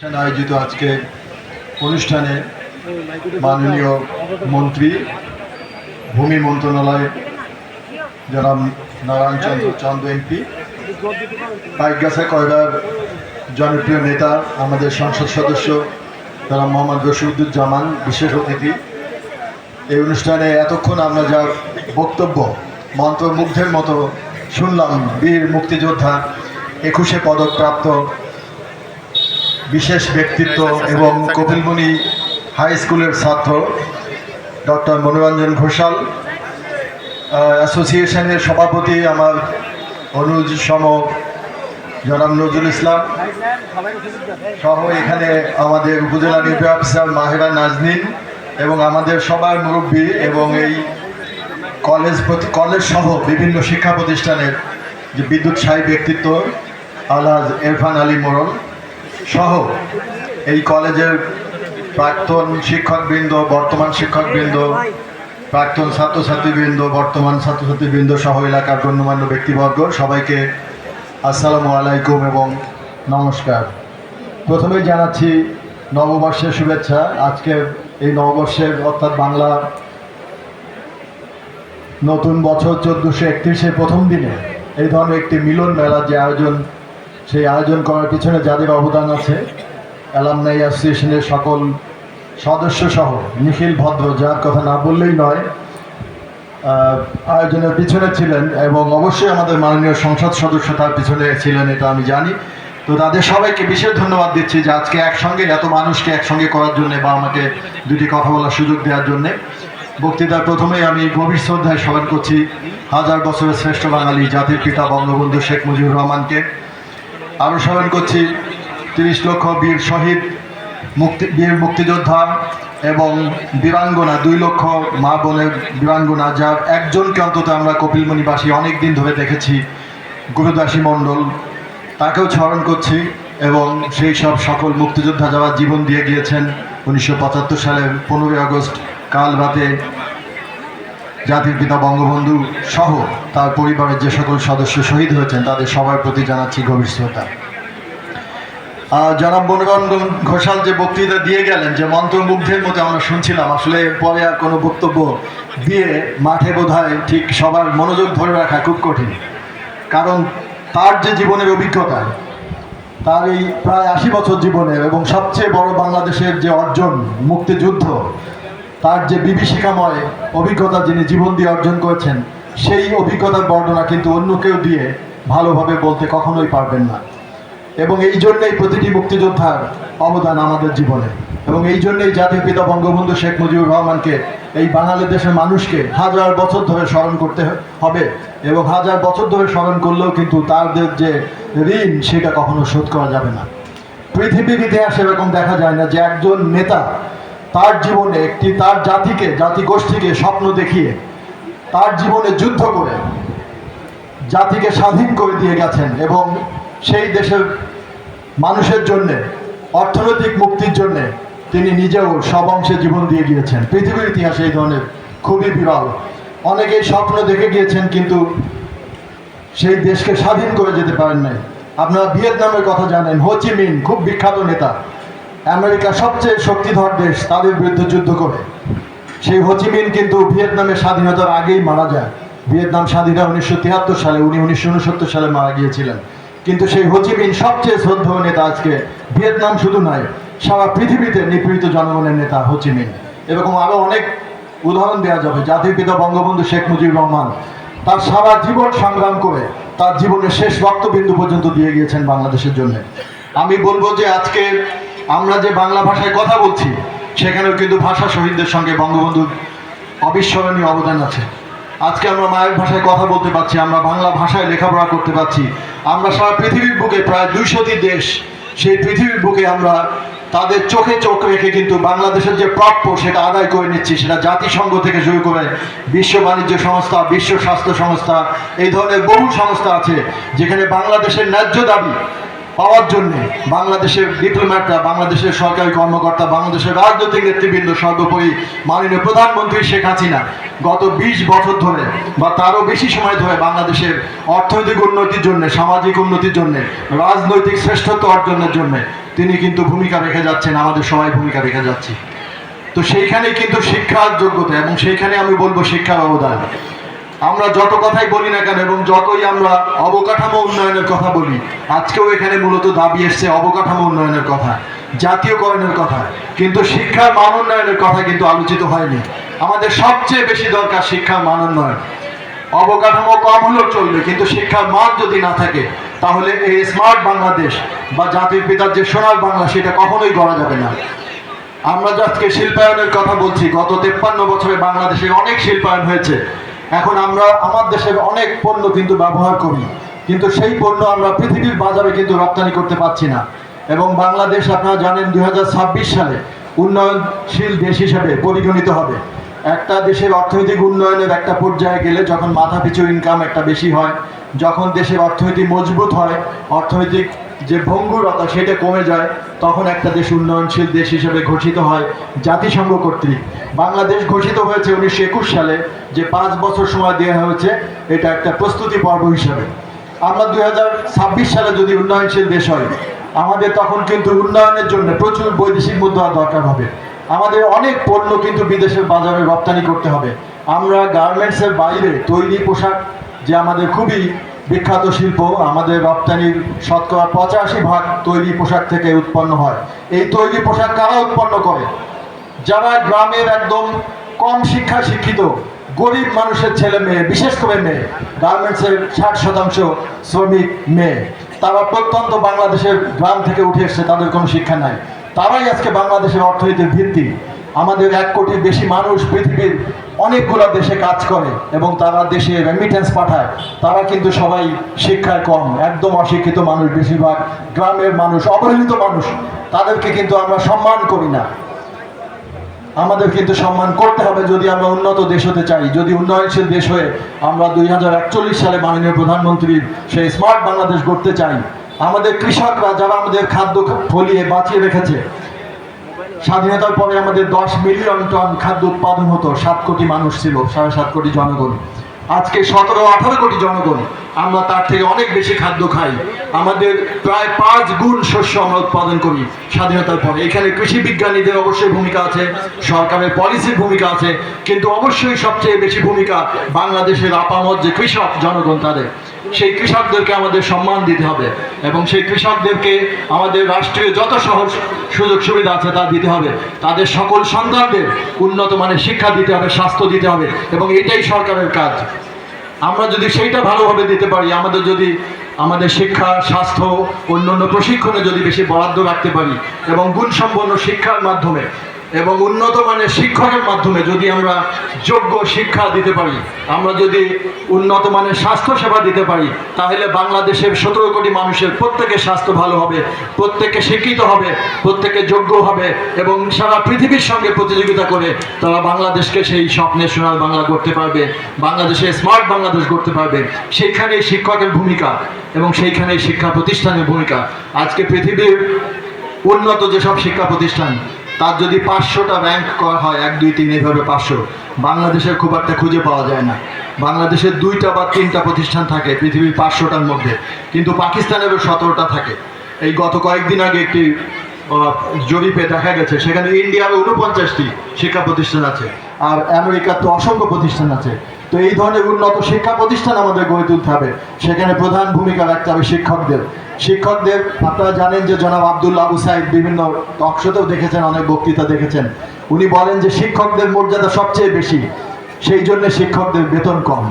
আয়োজিত আজকে অনুষ্ঠানে মাননীয় মন্ত্রী, ভূমি মন্ত্রণালয় জনাব নারায়ণ চন্দ্র চন্দ্র এমপি, পাইকগাছা কয়লার জনপ্রিয় নেতা, আমাদের সংসদ সদস্য জনাব মোহাম্মদ রশিদুজ্জামান, বিশেষ অতিথি। এই অনুষ্ঠানে এতক্ষণ আমরা যা বক্তব্য, মন্ত্রমুগ্ধের মতো শুনলাম বীর মুক্তিযোদ্ধা একুশে পদকপ্রাপ্ত বিশেষ ব্যক্তিত্ব এবং কপিলমণি হাই স্কুলের ছাত্র, ডক্টর মনোরঞ্জন ঘোষাল। অ্যাসোসিয়েশনের সভাপতি আমার অনুজ সম, জনাব নজরুল ইসলাম সহ এখানে আমাদের উপজেলা নির্বাহী অফিসার মাহেরা নাজনীন এবং আমাদের সবার মুরব্বী এবং এই কলেজ কলেজ সহ বিভিন্ন শিক্ষা প্রতিষ্ঠানের যে বিদ্যুৎ ব্যক্তিত্ব আলহাজ এরফান আলী মোড়ল। সহ এই কলেজের প্রাক্তন শিক্ষকবৃন্দ, বর্তমান শিক্ষকবৃন্দ, প্রাক্তন ছাত্রছাত্রীবৃন্দ, বর্তমান ছাত্রছাত্রীবৃন্দ সহ এলাকার গণ্যমান্য ব্যক্তিবর্গ সবাইকে আসসালামু আলাইকুম এবং নমস্কার। প্রথমেই জানাচ্ছি নববর্ষের শুভেচ্ছা। আজকে এই নববর্ষের অর্থাৎ বাংলা নতুন বছর চোদ্দোশো একত্রিশের প্রথম দিনে এই ধরনের একটি মিলন মেলা যে আয়োজন সেই আয়োজন করার পিছনে যাদের অবদান আছে, অ্যালামনাই অ্যাসোসিয়েশনের সকল সদস্য সহ নিখিল ভদ্র, যার কথা না বললেই নয় আয়োজনের পিছনে ছিলেন এবং অবশ্যই আমাদের মাননীয় সংসদ সদস্য তার পিছনে ছিলেন, এটা আমি জানি। তো তাদের সবাইকে বিশেষ ধন্যবাদ দিচ্ছি যে আজকে একসঙ্গে, এত মানুষকে একসঙ্গে করার জন্য বা আমাকে দুটি কথা বলার সুযোগ দেওয়ার জন্যে। বক্তৃতার প্রথমেই আমি গভীর শ্রদ্ধায় স্মরণ করছি, হাজার বছরের শ্রেষ্ঠ বাঙালি জাতির পিতা বঙ্গবন্ধু শেখ মুজিবুর রহমানকে। আরও স্মরণ করছি। তিরিশ লক্ষ বীর শহীদ, মুক্তি বীর মুক্তিযোদ্ধা এবং বীরাঙ্গনা, দুই লক্ষ মা বোনের বীরাঙ্গনা, যার একজনকে অন্তত আমরা কপিলমণিবাসী অনেক দিন ধরে দেখেছি, গুরুদাসী মণ্ডল। তাকেও স্মরণ করছি এবং সেই সব সকল মুক্তিযোদ্ধা যারা জীবন দিয়ে গিয়েছেন, উনিশশো পঁচাত্তর সালের পনেরোই আগস্ট, কাল রাতে জাতির পিতা বঙ্গবন্ধু সহ তার পরিবারের যে সকল সদস্য শহীদ হয়েছেন, তাদের সবার প্রতি জানাচ্ছি গভীর শ্রদ্ধা। জনাব মনোরঞ্জন ঘোষাল যে বক্তৃতা দিয়ে গেলেন, যে মন্ত্রমুগ্ধের মতো আমরা শুনছিলাম, আসলে পরে আর কোনো বক্তব্য দিয়ে মাঠে বোধহয় ঠিক সবার মনোযোগ ধরে রাখা খুব কঠিন। কারণ তার যে জীবনের অভিজ্ঞতা, তার এই প্রায় আশি বছর জীবনের এবং সবচেয়ে বড় বাংলাদেশের যে অর্জন, মুক্তিযুদ্ধ তার যে বিভীষিকাময় অভিজ্ঞতা যিনি জীবন দিয়ে অর্জন করেছেন, সেই অভিজ্ঞতার বর্ণনা কিন্তু অন্য কেউ দিয়ে ভালোভাবে বলতে কখনোই পারবেন না। এবং এই জন্যই প্রতিটি মুক্তিযোদ্ধার অবদান আমাদের জীবনে। এবং এই জন্যই জাতির পিতা বঙ্গবন্ধু শেখ মুজিবুর রহমানকে এই বাঙালি দেশের মানুষকে হাজার বছর ধরে স্মরণ করতে হবে এবং হাজার বছর ধরে স্মরণ করলেও কিন্তু তাদের যে ঋণ, সেটা কখনো শোধ করা যাবে না। পৃথিবীর ইতিহাসে এরকম দেখা যায় না যে একজন নেতা তার জীবনে একটি তার জাতিকে, জাতিগোষ্ঠীকে স্বপ্ন দেখিয়ে তার জীবনে যুদ্ধ করে জাতিকে স্বাধীন করে দিয়ে গেছেন এবং সেই দেশের মানুষের জন্য, অর্থনৈতিক মুক্তির জন্য তিনি নিজেও সব অংশে জীবন দিয়ে গিয়েছেন। পৃথিবীর ইতিহাসে এই ধরনের খুবই বিরল। অনেকেই স্বপ্ন দেখে গিয়েছেন কিন্তু সেই দেশকে স্বাধীন করে যেতে পারেন নাই। আপনারা ভিয়েতনামের কথা জানেন হোচিমিন খুব বিখ্যাত নেতা। আমেরিকা সবচেয়ে শক্তিধর দেশ, তাদের বিরুদ্ধে যুদ্ধ করে। সেই হোচিমিন কিন্তু ভিয়েতনামের স্বাধীনতার আগেই মারা যায়। ভিয়েতনাম স্বাধীনতা উনিশশো তিয়াত্তর সালে, উনি উনিশশো উনসত্তর সালে মারা গিয়েছিলেন। কিন্তু সেই হোচিমিন সবচেয়ে শ্রদ্ধেয় নেতা আজকে ভিয়েতনাম শুধু নয় সারা পৃথিবীতে নিপীড়িত জনগণের নেতা হোচিমিন এরকম আরও অনেক উদাহরণ দেওয়া যাবে। জাতির পিতা বঙ্গবন্ধু শেখ মুজিবুর রহমান, তার সারা জীবন সংগ্রাম করে তার জীবনের শেষ রক্তবিন্দু পর্যন্ত দিয়ে গিয়েছেন বাংলাদেশের জন্য। আমি বলব যে আজকে আমরা যে বাংলা ভাষায় কথা বলছি, সেখানেও কিন্তু ভাষা শহীদদের সঙ্গে বঙ্গবন্ধুর অবিস্মরণীয় অবদান আছে। আজকে আমরা মায়ের ভাষায় কথা বলতে পারছি, আমরা বাংলা ভাষায় লেখাপড়া করতে পারছি। আমরা সারা পৃথিবীর বুকে প্রায় দুইশোটি দেশ, সেই পৃথিবীর বুকে আমরা তাদের চোখে চোখ রেখে কিন্তু বাংলাদেশের যে প্রাপ্য সেটা আদায় করে নিচ্ছি, সেটা জাতিসংঘ থেকে শুরু করে বিশ্ব বাণিজ্য সংস্থা, বিশ্ব স্বাস্থ্য সংস্থা, এই ধরনের বহু সংস্থা আছে, যেখানে বাংলাদেশের ন্যায্য দাবি পাওয়ার জন্যে বাংলাদেশের ডিপ্লোম্যাটরা বাংলাদেশের সরকারি কর্মকর্তা, বাংলাদেশের রাজনৈতিক নেতৃবৃন্দ, সর্বোপরি মাননীয় প্রধানমন্ত্রী শেখ হাসিনা গত বিশ বছর ধরে বা তারও বেশি সময় ধরে বাংলাদেশের অর্থনৈতিক উন্নতির জন্য, সামাজিক উন্নতির জন্য, রাজনৈতিক শ্রেষ্ঠত্ব অর্জনের জন্য তিনি কিন্তু ভূমিকা রেখে যাচ্ছেন, আমাদের সবাই ভূমিকা রেখে যাচ্ছি। তো সেইখানে কিন্তু শিক্ষার যোগ্যতা এবং সেইখানে আমি বলব শিক্ষার অবদান। আমরা যত কথাই বলি না কেন এবং যতই আমরা অবকাঠামো উন্নয়নের কথা বলি, আজকেও এখানে মূলত দাবি এসছে অবকাঠামো উন্নয়নের কথা, জাতীয়করণের কথা। কিন্তু শিক্ষার মান উন্নয়নের কথা কিন্তু আলোচিত হয়নি। আমাদের সবচেয়ে বেশি দরকার শিক্ষার মান উন্নয়ন। অবকাঠামো কম হলেও চলবে, কিন্তু শিক্ষার মান যদি না থাকে, তাহলে এই স্মার্ট বাংলাদেশ বা জাতির পিতার যে সোনার বাংলা, সেটা কখনোই গড়া যাবে না। আমরা আজকে শিল্পায়নের কথা বলছি, গত তেপ্পান্ন বছরে বাংলাদেশে অনেক শিল্পায়ন হয়েছে। এখন আমরা আমার দেশের অনেক পণ্য কিন্তু ব্যবহার করি, কিন্তু সেই পণ্য আমরা পৃথিবীর বাজারে কিন্তু রপ্তানি করতে পারছি না। এবং বাংলাদেশ, আপনারা জানেন দু হাজার ছাব্বিশ সালে উন্নয়নশীল দেশ হিসেবে পরিগণিত হবে। একটা দেশের অর্থনৈতিক উন্নয়নের একটা পর্যায়ে গেলে যখন মাথা পিছু ইনকাম একটা বেশি হয়, যখন দেশের অর্থনীতি মজবুত হয়, অর্থনৈতিক যে ভঙ্গুরতা সেটা কমে যায়, তখন একটা দেশ উন্নয়নশীল দেশ হিসেবে ঘোষিত হয় জাতিসংঘ কর্তৃক। বাংলাদেশ ঘোষিত হয়েছে উনিশশো একুশ সালে, যে পাঁচ বছর সময় দেওয়া হয়েছে, এটা একটা প্রস্তুতি পর্ব হিসাবে। আমরা দু হাজার ছাব্বিশ সালে যদি উন্নয়নশীল দেশ হয়, আমাদের তখন কিন্তু উন্নয়নের জন্য প্রচুর বৈদেশিক মুদ্রা দরকার হবে। আমাদের অনেক পণ্য কিন্তু বিদেশের বাজারে রপ্তানি করতে হবে। আমরা গার্মেন্টসের বাইরে তৈরি পোশাক, যে আমাদের খুবই বিখ্যাত শিল্প আমাদের রপ্তানির শতকরা পঁচাশি ভাগ তৈরি পোশাক থেকে উৎপন্ন হয়। এই তৈরি পোশাক কারা উৎপন্ন করে? যারা গ্রামের একদম কম শিক্ষা শিক্ষিত, গরিব মানুষের ছেলে মেয়ে, বিশেষ করে মেয়ে, গার্মেন্টসের ষাট শতাংশ শ্রমিক মেয়ে, তারা প্রত্যন্ত বাংলাদেশের গ্রাম থেকে উঠে এসছে, তাদের কোনো শিক্ষা নাই। তারাই আজকে বাংলাদেশের অর্থনীতির ভিত্তি। আমাদের এক কোটির বেশি মানুষ পৃথিবীর অনেকগুলো দেশে কাজ করে এবং তারা দেশে রেমিটেন্স পাঠায়, তারা কিন্তু সবাই শিক্ষায় কম, একদম অশিক্ষিত মানুষ বেশিরভাগ, গ্রামের মানুষ, অবহেলিত মানুষ, তাদেরকে কিন্তু আমরা সম্মান করি না। আমাদের কিন্তু সম্মান করতে হবে যদি আমরা উন্নত দেশ হতে চাই, যদি উন্নয়নশীল দেশ হয়ে আমরা দুই হাজার একচল্লিশ সালে মাননীয় প্রধানমন্ত্রীর সেই স্মার্ট বাংলাদেশ গড়তে চাই, আমাদের কৃষকরা, যারা আমাদের খাদ্য ফলিয়ে বাঁচিয়ে রেখেছে স্বাধীনতার পরে আমাদের দশ মিলিয়ন টন খাদ্য উৎপাদন হতো, সাত কোটি মানুষ ছিল, সাড়ে সাত কোটি জনগণ। আজকে সতেরো, আঠারো কোটি জনগণ, আমরা তার থেকে অনেক বেশি খাদ্য খাই। আমাদের প্রায় পাঁচ গুণ শস্য আমরা উৎপাদন করি স্বাধীনতার পরে। এখানে কৃষি বিজ্ঞানীদের অবশ্যই ভূমিকা আছে, সরকারের পলিসির ভূমিকা আছে, কিন্তু অবশ্যই সবচেয়ে বেশি ভূমিকা বাংলাদেশের আপামত যে কৃষক জনগণ তাদের। সেই কৃষকদেরকে আমাদের সম্মান দিতে হবে এবং সেই কৃষকদেরকে আমাদের রাষ্ট্রীয় যত সহজ সুযোগ সুবিধা আছে তা দিতে হবে। তাদের সকল সন্তানদের উন্নত মানের শিক্ষা দিতে হবে, স্বাস্থ্য দিতে হবে এবং এটাই সরকারের কাজ। আমরা যদি সেইটা ভালোভাবে দিতে পারি, আমাদের যদি আমাদের শিক্ষা, স্বাস্থ্য, অন্যান্য প্রশিক্ষণে যদি বেশি বরাদ্দ রাখতে পারি এবং গুণসম্পন্ন শিক্ষার মাধ্যমে এবং উন্নত মানের শিক্ষকের মাধ্যমে যদি আমরা যোগ্য শিক্ষা দিতে পারি, আমরা যদি উন্নত মানের স্বাস্থ্য সেবা দিতে পারি, তাহলে বাংলাদেশের সতেরো কোটি মানুষের প্রত্যেকের স্বাস্থ্য ভালো হবে প্রত্যেকে শিক্ষিত হবে প্রত্যেকে যোগ্য হবে এবং সারা পৃথিবীর সঙ্গে প্রতিযোগিতা করে তারা বাংলাদেশকে সেই স্বপ্নের সোনার বাংলা করতে পারবে, বাংলাদেশে স্মার্ট বাংলাদেশ করতে পারবে। সেইখানেই শিক্ষকের ভূমিকা এবং সেইখানেই শিক্ষা প্রতিষ্ঠানের ভূমিকা। আজকে পৃথিবীর উন্নত যেসব শিক্ষা প্রতিষ্ঠান তার যদি পাঁচশোটা র্যাঙ্ক করা হয়, এক, দুই, তিন, এইভাবে পাঁচশো। বাংলাদেশের খুব একটা খুঁজে পাওয়া যায় না। বাংলাদেশের দুইটা বা তিনটা প্রতিষ্ঠান থাকে পৃথিবীর পাঁচশোটার মধ্যে, কিন্তু পাকিস্তানেরও সতেরোটা থাকে। এই গত কয়েকদিন আগে একটি জরিপে দেখা গেছে, সেখানে ইন্ডিয়ার উনপঞ্চাশটি শিক্ষা প্রতিষ্ঠান আছে, আর আমেরিকার তো অসংখ্য প্রতিষ্ঠান আছে। তো এই ধরনের উন্নত শিক্ষা প্রতিষ্ঠান আমাদের গড়ে তুলতে হবে। সেখানে প্রধান ভূমিকা রাখতে হবে শিক্ষকদের। শিক্ষকদের, আপনারা জানেন যে জনাব আবদুল্লা আবু সাহেব বিভিন্ন টকশোতেও দেখেছেন, অনেক বক্তৃতা দেখেছেন। উনি বলেন যে শিক্ষকদের মর্যাদা সবচেয়ে বেশি, সেই জন্য শিক্ষকদের বেতন কম।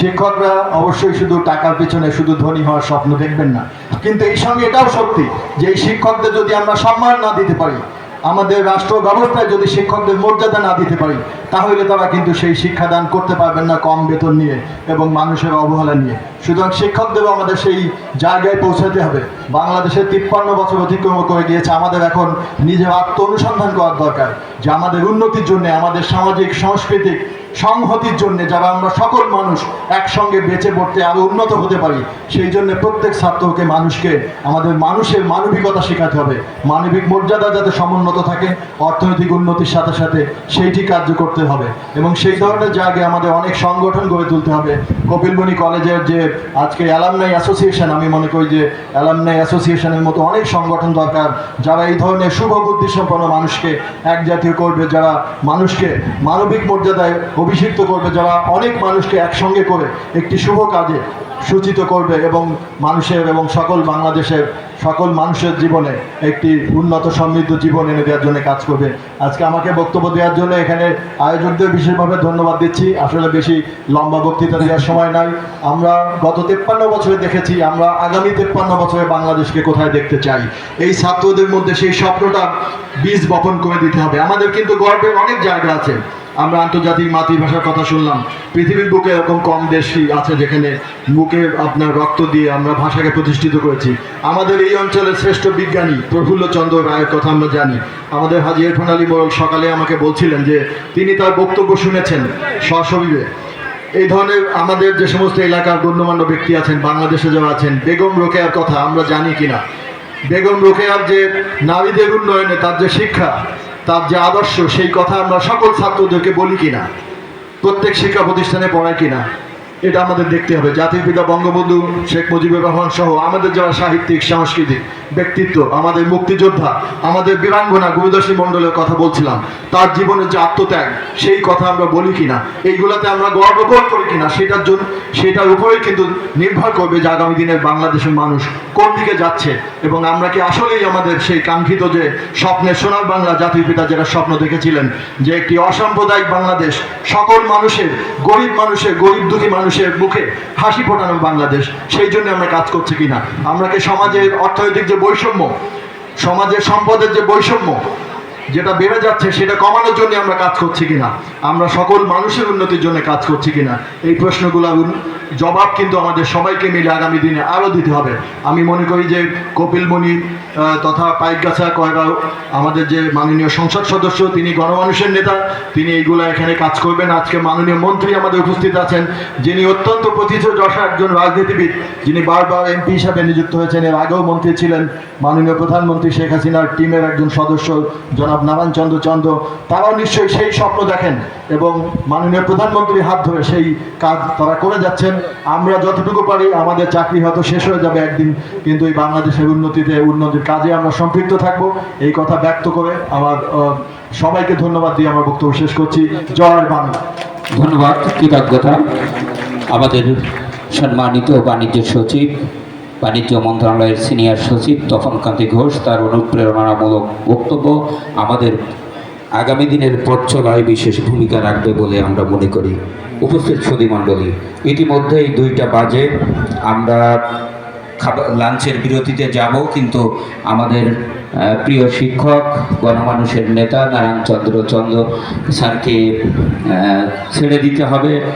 শিক্ষকরা অবশ্যই শুধু টাকার পিছনে শুধু ধনী হওয়ার স্বপ্ন দেখবেন না। কিন্তু এই সঙ্গে এটাও সত্যি যে এই শিক্ষকদের যদি আমরা সম্মান না দিতে পারি আমাদের রাষ্ট্র ব্যবস্থায় যদি শিক্ষকদের মর্যাদা না দিতে পারি, তাহলে তারা কিন্তু সেই শিক্ষাদান করতে পারবেন না কম বেতন নিয়ে এবং মানুষের অবহেলা নিয়ে। সুতরাং শিক্ষকদেরও আমাদের সেই জায়গায় পৌঁছাতে হবে। বাংলাদেশের তিপ্পান্ন বছর অতিক্রম করে গিয়েছে, আমাদের এখন নিজের আত্ম অনুসন্ধান করার দরকার যে আমাদের উন্নতির জন্য আমাদের সামাজিক, সাংস্কৃতিক সংহতির জন্য যারা আমরা সকল মানুষ একসঙ্গে বেঁচে পড়তে আরও উন্নত হতে পারি, সেই জন্য প্রত্যেক ছাত্রকে মানুষকে আমাদের মানুষের মানবিকতা শেখাতে হবে। মানবিক মর্যাদা যাতে সমুন্নত থাকে, অর্থনৈতিক উন্নতির সাথে সাথে সেইটি কার্য করতে হবে এবং সেই ধরনের জায়গায় আমাদের অনেক সংগঠন গড়ে তুলতে হবে। কপিলমণি কলেজের যে আজকে অ্যালামনাই অ্যাসোসিয়েশন, আমি মনে করি যে অ্যালামনাই অ্যাসোসিয়েশনের মতো অনেক সংগঠন দরকার, যারা এই ধরনের শুভ বুদ্ধি সম্পন্ন মানুষকে এক জাতীয় করবে যারা মানুষকে মানবিক মর্যাদায় অভিষিক্ত করবে, যারা অনেক মানুষকে একসঙ্গে করে একটি শুভ কাজে সূচিত করবে এবং মানুষের এবং সকল বাংলাদেশের, সকল মানুষের জীবনে একটি উন্নত সমৃদ্ধ জীবন এনে দেওয়ার জন্য কাজ করবে। আজকে আমাকে বক্তব্য দেওয়ার জন্য এখানে আয়োজকদের বিশেষভাবে ধন্যবাদ দিচ্ছি। আসলে বেশি লম্বা বক্তৃতা দেওয়ার সময় নাই। আমরা গত তেপ্পান্ন বছরে দেখেছি, আমরা আগামী তেপ্পান্ন বছরে বাংলাদেশকে কোথায় দেখতে চাই? এই ছাত্রদের মধ্যে সেই স্বপ্নটা বীজ বপন করে দিতে হবে। আমাদের কিন্তু গর্বের অনেক জায়গা আছে। আমরা আন্তর্জাতিক মাতৃভাষার কথা শুনলাম। পৃথিবীর বুকে এরকম কম দেশই আছে যেখানে বুকে আপনার রক্ত দিয়ে আমরা ভাষাকে প্রতিষ্ঠিত করেছি। আমাদের এই অঞ্চলের শ্রেষ্ঠ বিজ্ঞানী প্রফুল্লচন্দ্র রায়ের কথা আমরা জানি। আমাদের হাজি ইরফান আলী মোড়ল সকালে আমাকে বলছিলেন যে, তিনি তার বক্তব্য শুনেছেন সশরীরে। এই ধরনের আমাদের যে সমস্ত এলাকার গণ্যমান্য ব্যক্তি আছেন, বাংলাদেশে যারা আছেন, বেগম রোকেয়ার কথা আমরা জানি কিনা? বেগম রোকেয়ার যে নারীদের উন্নয়নে তার যে শিক্ষা তার যে আদর্শ, সেই কথা আমরা সকল ছাত্রদেরকে বলি কিনা? প্রত্যেক শিক্ষা প্রতিষ্ঠানে পড়াই কিনা? এটা আমাদের দেখতে হবে। জাতির পিতা বঙ্গবন্ধু শেখ মুজিবুর রহমান সহ আমাদের যারা সাহিত্যিক, সাংস্কৃতিক ব্যক্তিত্ব, আমাদের মুক্তিযোদ্ধা, আমাদের বীরাঙ্গনা গুরুদাসী মণ্ডলের কথা বলছিলাম, তার জীবনের যে আত্মত্যাগ, সেই কথা আমরা বলি কিনা, এইগুলাতে আমরা গর্ববোধ করি কিনা, সেটার জন্য, সেটার উপরেই কিন্তু নির্ভর করবে যে আগামী দিনের বাংলাদেশের মানুষ কোন দিকে যাচ্ছে। এবং আমরা কি আসলেই আমাদের সেই কাঙ্ক্ষিত যে স্বপ্নের সোনার বাংলা জাতির পিতা যারা স্বপ্ন দেখেছিলেন, যে একটি অসাম্প্রদায়িক বাংলাদেশ, সকল মানুষের, গরিব মানুষের, গরিব দুঃখী মানুষের মুখে হাসি ফোটানো বাংলাদেশ, সেই জন্য আমরা কাজ করছি কিনা? আমরা কি সমাজের অর্থনৈতিক যে বৈষম্য, সমাজের সম্পদের যে বৈষম্য যেটা বেড়ে যাচ্ছে সেটা কমানোর জন্য আমরা কাজ করছি কিনা? আমরা সকল মানুষের উন্নতির জন্য কাজ করছি কিনা? এই প্রশ্নগুলো জবাব কিন্তু আমাদের সবাইকে মিলে আগামী দিনে আরও দিতে হবে। আমি মনে করি যে কপিলমণি তথা পাইকগাছা কয়রাও, আমাদের যে মাননীয় সংসদ সদস্য, তিনি গণমানুষের নেতা, তিনি এইগুলো এখানে কাজ করবেন। আজকে মাননীয় মন্ত্রী আমাদের উপস্থিত আছেন, যিনি অত্যন্ত প্রতিষ্ঠা একজন রাজনীতিবিদ, যিনি বারবার এমপি হিসাবে নিযুক্ত হয়েছেন। এর আগেও মন্ত্রী ছিলেন। মাননীয় প্রধানমন্ত্রী শেখ হাসিনার টিমের একজন সদস্য, জনাব নারায়ণ চন্দ্র চন্দ্র, তারাও নিশ্চয়ই সেই স্বপ্ন দেখেন এবং মাননীয় প্রধানমন্ত্রীর হাত ধরে সেই কাজ তারা করে যাচ্ছেন। আমরা যতটুকু পারি আমাদের চাকরি হয়তো শেষ হয়ে যাবে একদিন, কিন্তু এই বাংলাদেশের উন্নতিতে, উন্নতির কাজে আমরা সম্পৃক্ত থাকব। এই কথা ব্যক্ত করে আমার সবাইকে ধন্যবাদ দিয়ে আমার বক্তব্য শেষ করছি। জয় বাংলা। ধন্যবাদ, কৃতজ্ঞতা। আমাদের সম্মানিত বাণিজ্য সচিব বাণিজ্য মন্ত্রণালয়ের সিনিয়র সচিব তপনকান্তি ঘোষ তার অনুপ্রেরণামূলক বক্তব্য, আমাদের আগামী দিনের পথ চলায় বিশেষ ভূমিকা রাখবে বলে আমরা মনে করি। উপস্থিত সুধীমণ্ডলী ইতিমধ্যেই দুইটা বাজে, আমরা খাবার, লাঞ্চের বিরতিতে যাব, কিন্তু আমাদের প্রিয় শিক্ষক, গণমানুষের নেতা নারায়ণ চন্দ্র চন্দ্র স্যারকে ছেড়ে দিতে হবে।